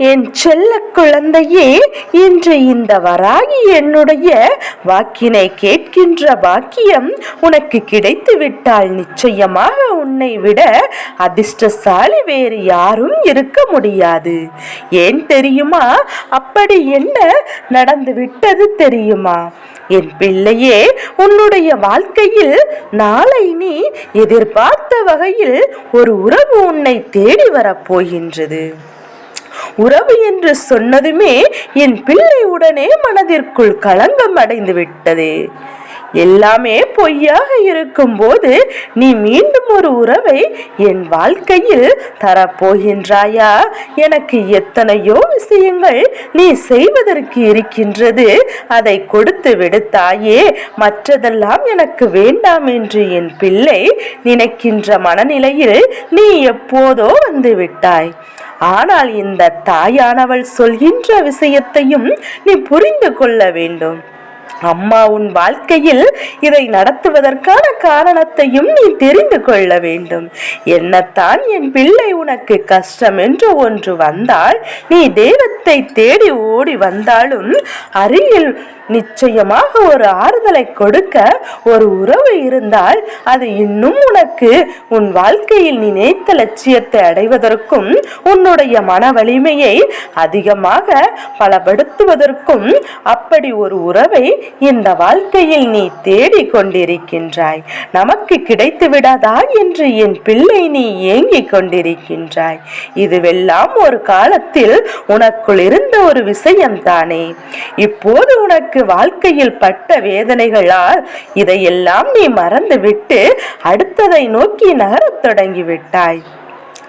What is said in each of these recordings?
என் செல்ல குழந்தையே இன்று இந்த வராகி என்னுடைய வாக்கினை கேட்கின்ற பாக்கியம் உனக்கு கிடைத்து விட்டால் நிச்சயமாக உன்னை விட அதிர்ஷ்டசாலி வேறு யாரும் இருக்க முடியாது. ஏன் தெரியுமா? அப்படி என்ன நடந்து விட்டது தெரியுமா? என் பிள்ளையே உன்னுடைய வாழ்க்கையில் நாளை நீ எதிர்பார்த்த வகையில் ஒரு உறவு உன்னை தேடி வரப்போகின்றது. உறவு என்று சொன்னதுமே என் பிள்ளை உடனே மனதிற்குள் களங்கம் அடைந்து விட்டது. எல்லாமே பொய்யாக இருக்கும்போது நீ மீண்டும் ஒரு உறவை என் வாழ்க்கையில் தரப்போகின்றாயா? எனக்கு எத்தனையோ விஷயங்கள் நீ செய்வதற்கு இருக்கின்றது. அதை கொடுத்து விடுத்தாயே மற்றதெல்லாம் எனக்கு வேண்டாம் என்று என் பிள்ளை நினைக்கின்ற மனநிலையில் நீ எப்போதோ வந்து விட்டாய். ஆனால் இந்த தாயானவள் சொல்கின்ற விஷயத்தையும் நீ புரிந்து கொள்ள வேண்டும். அம்மா உன் வாழ்க்கையில் இதை நடத்துவதற்கான காரணத்தையும் நீ தெரிந்து கொள்ள வேண்டும். என்னத்தான் என் பிள்ளை உனக்கு கஷ்டம் என்று ஒன்று வந்தால் நீ தெய்வத்தை தேடி ஓடி வந்தாலும் அருகில் நிச்சயமாக ஒரு ஆறுதலை கொடுக்க ஒரு உறவு இருந்தால் அது இன்னும் உனக்கு உன் வாழ்க்கையில் நினைத்த லட்சியத்தை அடைவதற்கும் உன்னுடைய மன வலிமையை அதிகமாக பலப்படுத்துவதற்கும் அப்படி ஒரு உறவை இந்த வாழ்க்கையில் நீ தேடிக் கொண்டிருக்கின்றாய். நமக்கு கிடைத்து விடாதா என்று என் பிள்ளை நீ ஏங்கிக் கொண்டிருக்கின்றாய். இதுவெல்லாம் ஒரு காலத்தில் உனக்குள் இருந்த ஒரு விஷயம்தானே. இப்போது உனக்கு வாழ்க்கையில் பட்ட வேதனைகளால் இதையெல்லாம் நீ மறந்துவிட்டு அடுத்ததை நோக்கி நகரத் தொடங்கிவிட்டாய்.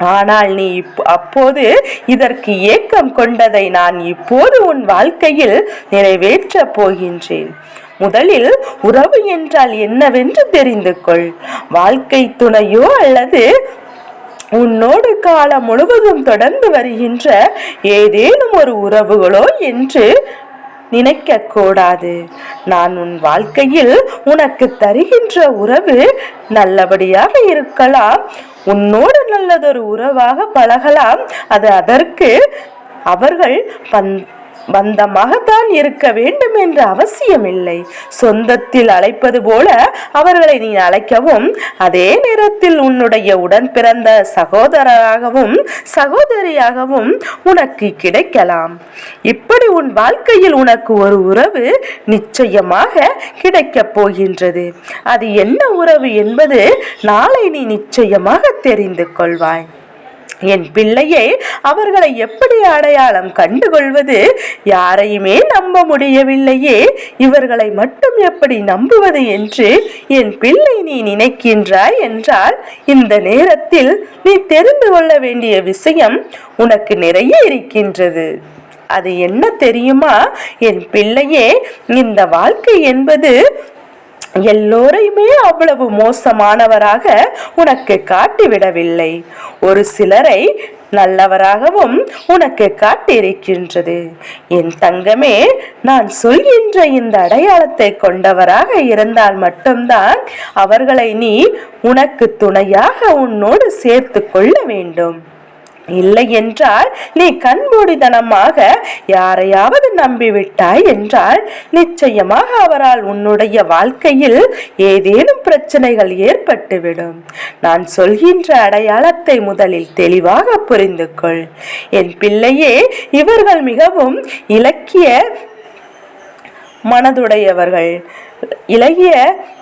ஆனால் நீ இப்- அப்போது இதற்கு ஏக்கம் கொண்டதை நான் இப்போது உன் வாழ்க்கையில் நிறைவேற்றப் போகின்றேன். முதலில் உறவு என்றால் என்னவென்று தெரிந்து கொள். வாழ்க்கை துணையோ அல்லது உன்னோடு காலம் முழுவதும் தொடர்ந்து வருகின்ற ஏதேனும் ஒரு உறவுகளோ என்று நினைக்க கூடாது. நான் உன் வாழ்க்கையில் உனக்கு தருகின்ற உறவு நல்லபடியாக இருக்கலாம். உன்னோடு நல்லதொரு உறவாக பழகலாம். அது அதற்கு அவர்கள் பந் பந்தமாகத்தான் இருக்க வேண்டும் என்ற அவசியமில்லை. சொந்தத்தில் அழைப்பது போல அவர்களை நீ அழைக்கவும் அதே நேரத்தில் உன்னுடைய உடன் பிறந்த சகோதரராகவும் சகோதரியாகவும் உனக்கு கிடைக்கலாம். இப்படி உன் வாழ்க்கையில் உனக்கு ஒரு உறவு நிச்சயமாக கிடைக்கப் போகின்றது. அது என்ன உறவு என்பது நாளை நீ நிச்சயமாக தெரிந்து கொள்வாய். என் பிள்ளையை அவர்களை எப்படி அடையாளம் கண்டுகொள்வது? யாரையுமே நம்ப முடியவில்லையே. இவர்களை மட்டும் எப்படி நம்புவது என்று என் பிள்ளை நீ நினைக்கின்றாய் என்றால் இந்த நேரத்தில் நீ தெரிந்து கொள்ள வேண்டிய விஷயம் உனக்கு நிறைய இருக்கின்றது. அது என்ன தெரியுமா? என் பிள்ளையே இந்த வாழ்க்கை என்பது எல்லோரையுமே அவ்வளவு மோசமானவராக உனக்கு காட்டிவிடவில்லை. ஒரு சிலரை நல்லவராகவும் உனக்கு காட்டியிருக்கின்றது. என் தங்கமே நான் சொல்கின்ற இந்த அடையாளத்தை கொண்டவராக இருந்தால் மட்டும்தான் அவர்களை நீ உனக்கு துணையாக உன்னோடு சேர்த்து கொள்ள வேண்டும். இல்லை என்றால் நீ கண்மூடிதனமாக யாரையாவது நம்பிவிட்டாய் என்றால் நிச்சயமாக அவரால் உன்னுடைய வாழ்க்கையில் ஏதேனும் பிரச்சனைகள் ஏற்பட்டுவிடும். நான் சொல்கின்ற அடையாளத்தை முதலில் தெளிவாக புரிந்து கொள் என் பிள்ளையே இவர்கள் மிகவும் இலக்கிய மனதுடையவர்கள். இளைய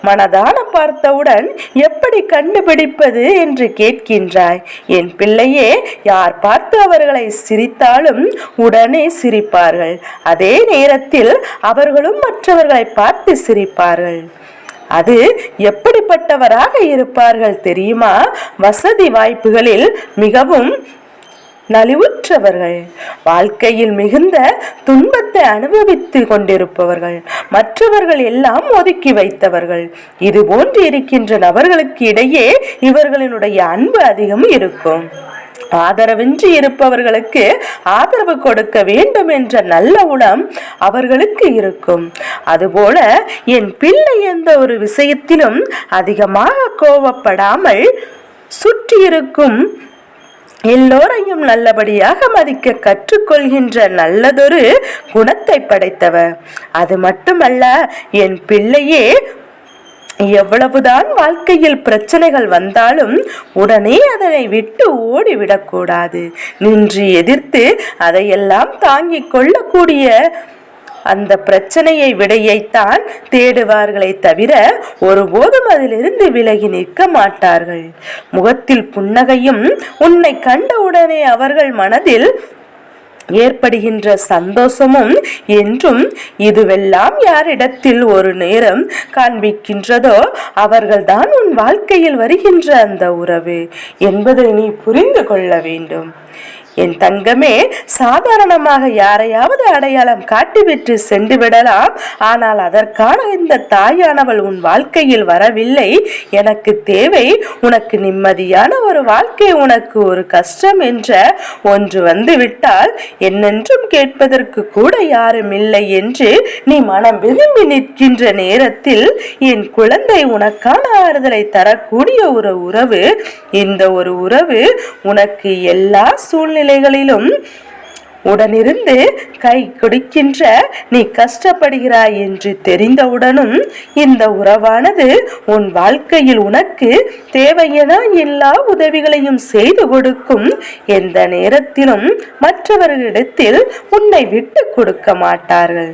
மனதான பார்த்தவுடன் எப்படி கண்டுபிடிப்பது என்று கேட்கின்றாய். என் பிள்ளையே யார் பார்த்து அவர்களை சிரித்தாலும் உடனே சிரிப்பார்கள். அதே நேரத்தில் அவர்களும் மற்றவர்களை பார்த்து சிரிப்பார்கள். அது எப்படிப்பட்டவராக இருப்பார்கள் தெரியுமா? வசதி வாய்ப்புகளில் மிகவும் நலிவுற்றவர்கள். வாழ்க்கையில் மிகுந்த துன்பத்தை அனுபவித்து கொண்டிருப்பவர்கள். மற்றவர்கள் எல்லாம் ஒதுக்கி வைத்தவர்கள். இது போன்று இருக்கின்ற நபர்களுக்கு இடையே இவர்களினுடைய அன்பு அதிகம் இருக்கும். ஆதரவின்றி இருப்பவர்களுக்கு ஆதரவு கொடுக்க வேண்டும் என்ற நல்ல உணம் அவர்களுக்கு இருக்கும். அதுபோல என் பிள்ளை எந்த ஒரு விஷயத்திலும் அதிகமாக கோபப்படாமல் சுற்றி இருக்கும் எல்லோரையும் நல்லபடியாக மதிக்க கற்றுக்கொள்கின்ற நல்லதொரு குணத்தை படைத்தவர். அது மட்டுமல்ல என் பிள்ளையே எவ்வளவுதான் வாழ்க்கையில் பிரச்சனைகள் வந்தாலும் உடனே அதனை விட்டு ஓடிவிடக்கூடாது. நின்று எதிர்த்து அதையெல்லாம் தாங்கிக் கொள்ளக்கூடிய அந்த பிரச்சனையை விடையைத்தான் தேடுவார்களே தவிர ஒருபோதும் அதிலிருந்து விலகி நிற்க மாட்டார்கள். முகத்தில் புன்னகையும் உன்னை கண்டவுடனே அவர்கள் மனதில் ஏற்படுகின்ற சந்தோஷமும் என்றும் இதுவெல்லாம் யாரிடத்தில் ஒரு நேரம் காண்பிக்கின்றதோ அவர்கள்தான் உன் வாழ்க்கையில் வருகின்ற அந்த உறவு என்பதை நீ புரிந்து கொள்ள வேண்டும். என் தங்கமே சாதாரணமாக யாரையாவது அடையாளம் காட்டிவிட்டு சென்று விடலாம். ஆனால் அதற்கான இந்த தாயானவள் உன் வாழ்க்கையில் வரவில்லை. எனக்கு தேவை உனக்கு நிம்மதியான ஒரு வாழ்க்கை உனக்கு ஒரு கஷ்டம் என்ற ஒன்று வந்து விட்டால் என்னென்றும் கேட்பதற்கு கூட யாரும் இல்லை என்று நீ மனம் விரும்பி நிற்கின்ற நேரத்தில் என் குழந்தை உனக்கான ஆறுதலை தரக்கூடிய ஒரு உறவு இந்த ஒரு உறவு உனக்கு எல்லா சூழ்நிலை நிலைகளிலும் உடனிருந்து கை குடிக்கின்ற நீ கஷ்டப்படுகிறாய் என்று தெரிந்தவுடனும் இந்த உறவானது உன் வாழ்க்கையில் உனக்கு தேவையென எல்லா உதவிகளையும் செய்து கொடுக்கும். எந்த நேரத்திலும் மற்றவர்களிடத்தில் உன்னை விட்டு கொடுக்க மாட்டார்கள்.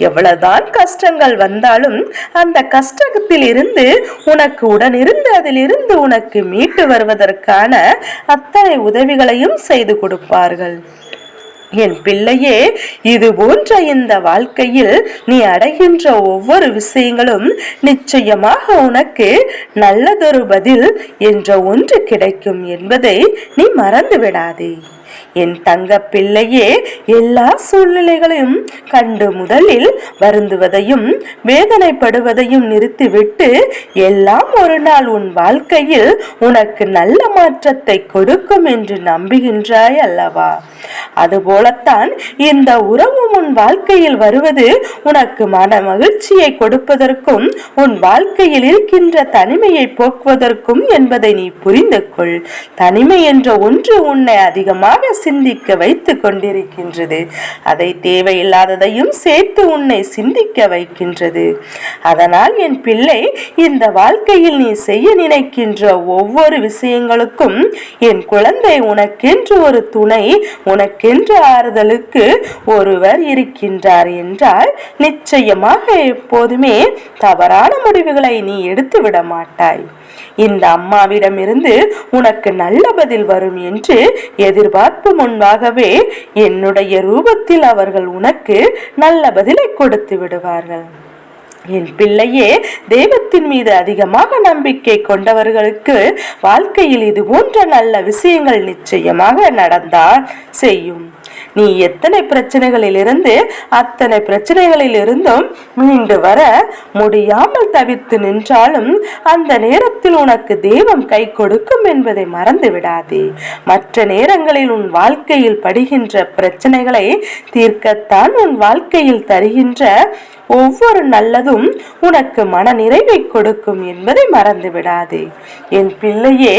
எவ்வளவுதான் கஷ்டங்கள் வந்தாலும் அந்த கஷ்டத்தில் இருந்து உனக்கு உடனிருந்து அதிலிருந்து உனக்கு மீட்டு வருவதற்கான அத்தனை உதவிகளையும் செய்து கொடுப்பார்கள். என் பிள்ளையே இது போன்ற இந்த வாழ்க்கையில் நீ அடைகின்ற ஒவ்வொரு விஷயங்களும் நிச்சயமாக உனக்கு நல்லதொரு பதில் என்ற ஒன்று கிடைக்கும் என்பதை நீ மறந்து விடாதே என் தங்க பிள்ளையே எல்லா சூழ்நிலைகளையும் கண்டு முதலில் வருந்துவதையும் வேதனைப்படுவதையும் நிறுத்திவிட்டு எல்லாம் ஒரு நாள் உன் வாழ்க்கையில் உனக்கு நல்ல மாற்றத்தை கொடுக்கும் என்று நம்புகின்றாய் அல்லவா? அதுபோலத்தான் இந்த உறவு உன் வாழ்க்கையில் வருவது உனக்கு மன மகிழ்ச்சியை கொடுப்பதற்கும் உன் வாழ்க்கையில் இருக்கின்ற தனிமையை போக்குவதற்கும் என்பதை நீ புரிந்து கொள் தனிமை என்ற ஒன்று உன்னை அதிகமாக சிந்திக்க வைத்து கொண்டிருக்கின்றது. அதை தேவையில்லாததையும் சேர்த்து உன்னை சிந்திக்க வைக்கின்றது. அதனால் என் பிள்ளை இந்த வாழ்க்கையில் நீ செய்ய நினைக்கின்ற ஒவ்வொரு விஷயங்களுக்கும் என் குழந்தை உனக்கென்று ஒரு துணை உனக்கென்று ஆறுதலுக்கு ஒருவர் இருக்கின்றார் என்றால் நிச்சயமாக எப்போதுமே தவறான முடிவுகளை நீ எடுத்து விட மாட்டாய். இந்த அம்மாவிடமிருந்து உனக்கு நல்ல பதில் வரும் என்று எதிர்பார்ப்பு முன்பாகவே என்னுடைய ரூபத்தில் அவர்கள் உனக்கு நல்ல பதிலை கொடுத்து விடுவார்கள். என் பிள்ளையே தெய்வத்தின் மீது அதிகமாக நம்பிக்கை கொண்டவர்களுக்கு வாழ்க்கையில் இது போன்ற நல்ல விஷயங்கள் நிச்சயமாக நடந்தால் செய்யும். நீ எத்தனை பிரச்சனைகளில் இருந்து அத்தனை பிரச்சனைகளில் இருந்தும் மீண்டு வர முடியாமல் தவிர்த்து நின்றாலும் அந்த நேரத்தில் உனக்கு தெய்வம் கை கொடுக்கும் என்பதை மறந்து விடாதே. மற்ற நேரங்களில் உன் வாழ்க்கையில் படுகின்ற பிரச்சனைகளை தீர்க்கத்தான் உன் வாழ்க்கையில் தருகின்ற ஒவ்வொரு நல்லதும் உனக்கு மன நிறைவை கொடுக்கும் என்பதை மறந்து விடாதே. என் பிள்ளையே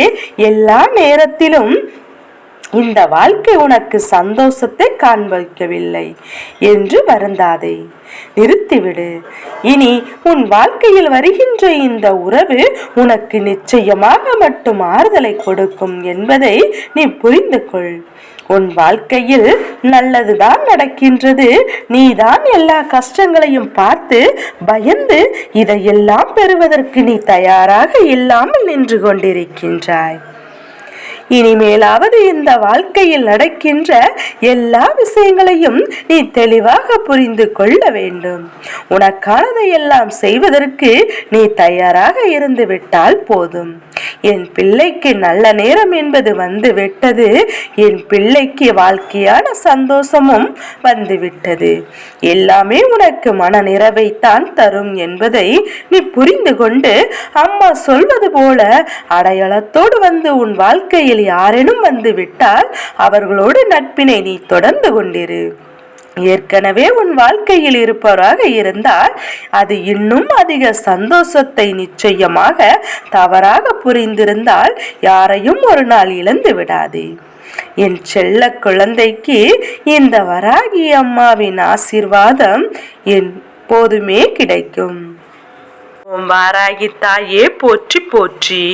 எல்லா நேரத்திலும் இந்த வாழ்க்கை உனக்கு சந்தோஷத்தை காண்பிக்கவில்லை என்று வருந்தாதே. நிறுத்திவிடு. இனி உன் வாழ்க்கையில் வருகின்ற இந்த உறவு உனக்கு நிச்சயமாக மட்டும் ஆறுதலை கொடுக்கும் என்பதை நீ புரிந்து கொள் உன் வாழ்க்கையில் நல்லதுதான் நடக்கின்றது. நீதான் எல்லா கஷ்டங்களையும் பார்த்து பயந்து இதையெல்லாம் பெறுவதற்கு நீ தயாராக இல்லாமல் நின்று கொண்டிருக்கின்றாய். இனிமேலாவது இந்த வாழ்க்கையில் நடக்கின்ற எல்லா விஷயங்களையும் நீ தெளிவாக புரிந்து கொள்ள வேண்டும். உனக்கானதை எல்லாம் செய்வதற்கு நீ தயாராக இருந்து விட்டால் போதும். என் பிள்ளைக்கு நல்ல நேரம் என்பது வந்து விட்டது. என் பிள்ளைக்கு வாழ்க்கையான சந்தோஷமும் வந்துவிட்டது எல்லாமே உனக்கு மன நிறைவைத்தான் தரும் என்பதை நீ புரிந்து கொண்டு அம்மா சொல்வது போல அடையாளத்தோடு வந்து உன் வாழ்க்கையில் யாரேனும் வந்து விட்டால் அவர்களோடு நட்பினை நீ தொடர்ந்து கொண்டிரு. ஏற்கனவே உன் வாழ்க்கையில் இருப்பவராக இருந்தால் அது இன்னும் அதிக சந்தோஷத்தை நிச்சயமாக தவறாக புரிந்திருந்தால் யாரையும் ஒரு நாள் இழந்து விடாதே. என் செல்ல குழந்தைக்கு இந்த வராகி அம்மாவின் ஆசீர்வாதம் எப்போதுமே கிடைக்கும். வாராகி தாயே போற்றி போற்றி.